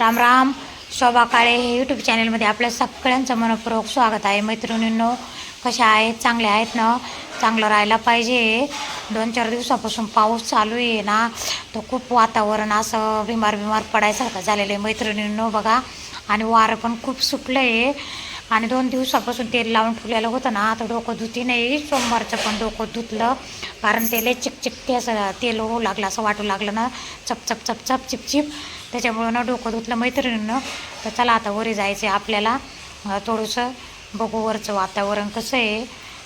राम राम. शोभा काळे हे यूट्यूब चॅनलमध्ये आपल्या सगळ्यांचं मनपूर्वक स्वागत आहे. मैत्रिणींनो कशा आहेत? चांगल्या आहेत ना? चांगलं राहायला पाहिजे. दोन चार दिवसापासून पाऊस चालू आहे ना. तो खूप वातावरण असं बिमार बिमार पडायसारखं झालेलं आहे. मैत्रिणींनो बघा. आणि वारं पण खूप सुटलं आहे आणि दोन दिवसापासून तेल लावून ठेवलेलं होतं ना आता डोकं धुती नाही. सोमवारचं पण डोकं धुतलं. कारण ते लय चिकचिक ते असं तेल होऊ लागलं असं वाटू लागलं ना. चपचप चपचप चिपचिप त्याच्यामुळं ना डोकं धुतलं मैत्रिणीनं. तर चला आता वरी जायचं आहे आपल्याला थोडंसं बघू वरचं वातावरण कसं आहे.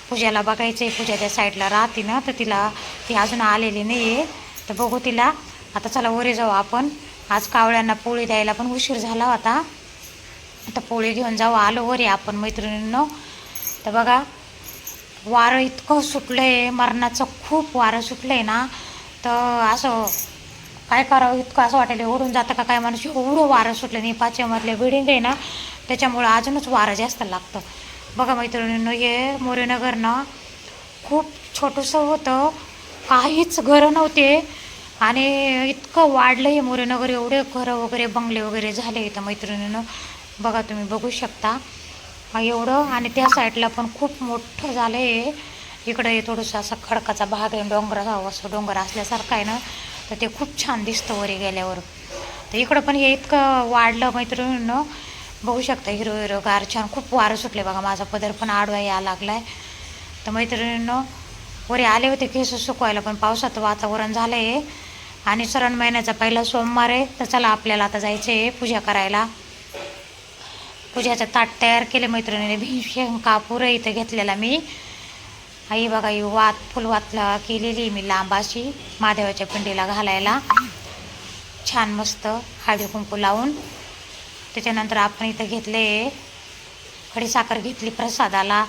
पूजाला बघायचं आहे पूजा त्या साईडला राहते ना तर तिला ती अजून आलेली नाही आहे तर बघू तिला. आता चला वरी जाऊ आपण. आज कावळ्यांना पोळी द्यायला पण उशीर झाला होता. आता पोळी घेऊन जाऊ आलो वरी आपण मैत्रिणींनो. तर बघा वारं इतकं सुटलं आहे मरणाचं खूप वारं सुटलं आहे ना. तर असं काय करावं इतकं असं वाटायला ओढून जातं का काय माणूस? एवढं वारं सुटलं नाही पाचव्यामधल्या बिल्डिंग आहे ना त्याच्यामुळं अजूनच वारं जास्त लागतं. बघा मैत्रिणींनो हे मोरेनगर ना खूप छोटंसं होतं काहीच घरं नव्हते. आणि इतकं वाढलं आहे मोरेनगर एवढे घरं वगैरे बंगले वगैरे झाले इथं मैत्रिणीनं. बघा तुम्ही बघू शकता. एवढं आणि त्या साईडला पण खूप मोठं झालं आहे इकडं हे थोडंसं असा खडकाचा भाग आहे डोंगर असं डोंगर असल्यासारखं आहे ना तर ते खूप छान दिसतं वरी गेल्यावर. तर इकडं पण हे इतकं वाढलं मैत्रिणीनं. बघू शकता हिरो हिरो गार छान खूप वारं सुटले बघा. माझा पदर पण आडवा या लागला आहे तर मैत्रिणीनं वरी आले होते केस सुकवायला पण पावसाचं वातावरण झालं आहे आणि सरण महिन्याचा पहिला सोमवार आहे तर चला आपल्याला आता जायचं आहे पूजा करायला. पूजाचं ताट तयार केले मैत्रिणीने. भीषण कापूर इथं घेतलेला मी. आई बघा ही वात फुलवातला केलेली मी लांबाशी महादेवाच्या पिंडीला घालायला. छान मस्त हळदी कुंकू लावून. त्याच्यानंतर आपण इथं घेतले खडीसाखर घेतली प्रसादाला.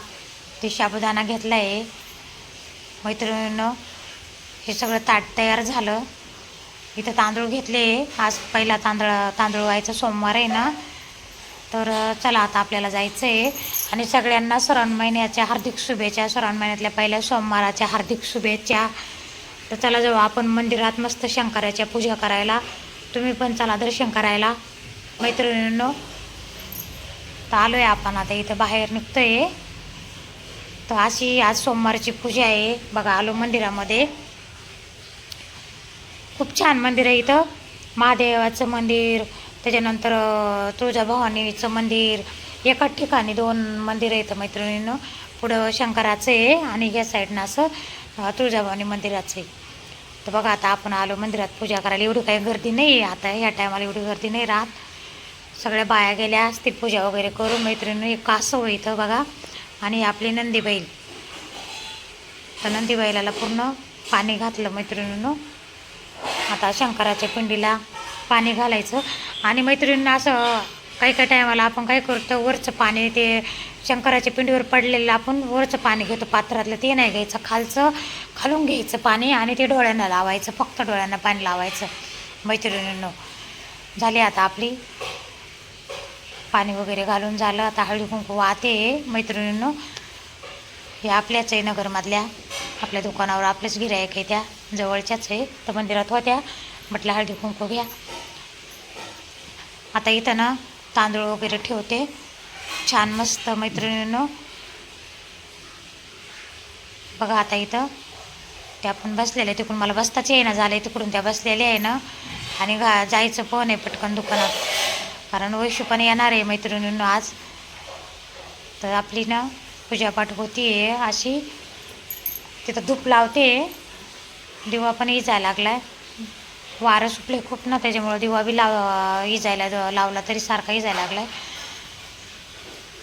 ते साबुदाणा घेतला आहे मैत्रिणीनं हे सगळं ताट तयार झालं. इथं तांदूळ घेतले. आज पहिला तांदळ तांदूळ व्हायचा सोमवार आहे ना. तर चला आता आपल्याला जायचं आहे आणि सगळ्यांना श्रावण महिन्याच्या हार्दिक शुभेच्छा. श्रावण महिन्यातल्या पहिल्या सोमवाराच्या हार्दिक शुभेच्छा. तर चला जाऊ आपण मंदिरात मस्त शंकराच्या पूजा करायला. तुम्ही पण चला दर्शन करायला. मैत्रिणींनो तर आलो आहे आपण आता इथं बाहेर निघतो आहे तर अशी आज सोमवारची पूजा आहे. बघा आलो मंदिरामध्ये. खूप छान मंदिर आहे इथं. महादेवाचं मंदिर त्याच्यानंतर तुळजाभवानीचं मंदिर एकाच ठिकाणी दोन मंदिरं येतं मैत्रिणीनं. पुढं शंकराचं आहे आणि ह्या साईडनं असं तुळजाभवानी मंदिराचं आहे. तर बघा आता आपण आलो मंदिरात पूजा करायला. एवढी काही गर्दी नाही आहे आता. ह्या टायमाला एवढी गर्दी नाही राहत. सगळ्या बाया गेल्या असतील पूजा वगैरे करून. मैत्रिणी एक कासव इथं बघा. आणि आपली नंदीबाईल तर नंदीबाईला पूर्ण पाणी घातलं मैत्रिणीनं. आता शंकराच्या पिंडीला पाणी घालायचं. आणि मैत्रिणींना असं काही काही टायमाला आपण काय करतो वरचं पाणी ते शंकराच्या पिंडीवर पडलेलं आपण वरचं पाणी घेतो पात्रातलं ते नाही घ्यायचं खालचं खालून घ्यायचं पाणी आणि ते डोळ्यांना लावायचं फक्त डोळ्यांना पाणी लावायचं. मैत्रिणींनो झाली आता आपली. पाणी वगैरे घालून झालं आता हळदी कुंकू वाहते. मैत्रिणींनो हे आपल्याच आहे नगरमधल्या. आपल्या दुकानावर आपलेच गिरायक आहे त्या जवळच्याच आहे. तर मंदिरात होत्या. म्हटलं हळदी कुंकू घ्या. आता इथं ना तांदूळ वगैरे ठेवते. छान मस्त मैत्रिणीनं. बघा आता इथं. त्या पण बसलेल्या तिकडून मला बसताच येईना झालं आहे तिकडून त्या बसलेल्या आहे ना. आणि घा जायचं पण आहे पटकन दुकानात. कारण वैशू पण येणार आहे मैत्रिणीनं आज. तर आपली ना पूजापाठ होती आहे अशी. तिथं धूप लावते दिवा पण लागला आहे वारं सुटले खूप ना त्याच्यामुळं दिवा बी लाव इजायला लावला तरी सारखा इजायला लागलाय.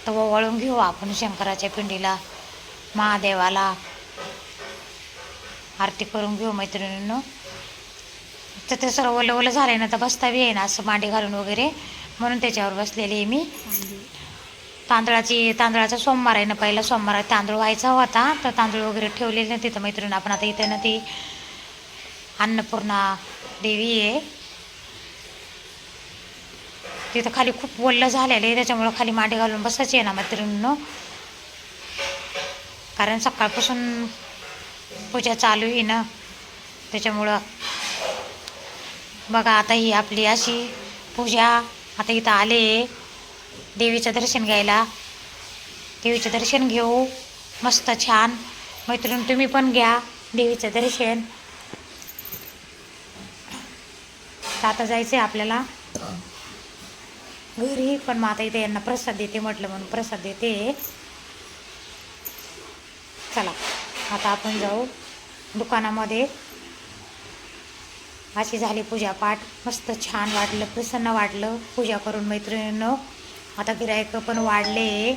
तर वळून घेऊ आपण शंकराच्या पिंडीला महादेवाला. आरती करून घेऊ मैत्रिणींनो. तर ते सर्व ओलं ओलं झालं ना तर बसता बी आहे ना असं मांडी घालून वगैरे. म्हणून त्याच्यावर बसलेली आहे मी. तांदळाची तांदळाचा सोमवार आहे ना पहिला सोमवार तांदूळ व्हायचा होता तर तांदूळ वगैरे ठेवलेले ना तिथं मैत्रिणी आपण आता इथं ना ती अन्नपूर्णा देवी आहे. तिथं खाली खूप वल्लं झालेलं आहे त्याच्यामुळं खाली मांडी घालून बसायची आहे ना मैत्रिणीनं. कारण सकाळपासून पूजा चालू आहे ना त्याच्यामुळं बघा आता ही आपली अशी पूजा आता इथं आले देवीचं दर्शन घ्यायला. देवीचं दर्शन घेऊ मस्त छान. मैत्रीण तुम्ही पण घ्या देवीचं दर्शन. तर आता जायचं आहे आपल्याला. घरी पण मग आता इथे यांना प्रसाद देते म्हटलं म्हणून प्रसाद देते. चला आता आपण जाऊ दुकानामध्ये. अशी झाली पूजापाठ. मस्त छान वाटलं प्रसन्न वाटलं. पूजा करून मैत्रिणीनं आता गिरायक पण वाढले.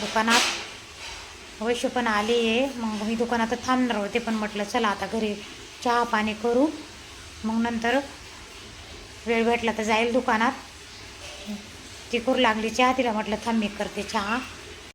दुकानात वैश्य पण आले मग मी दुकानात थांबणार होते पण म्हटलं चला आता घरी चहा पाणी करू. मग नंतर वेळ भेटला तर जाईल दुकानात. ती करू लागली चहा तिला म्हटलं थांब मी करते चहा.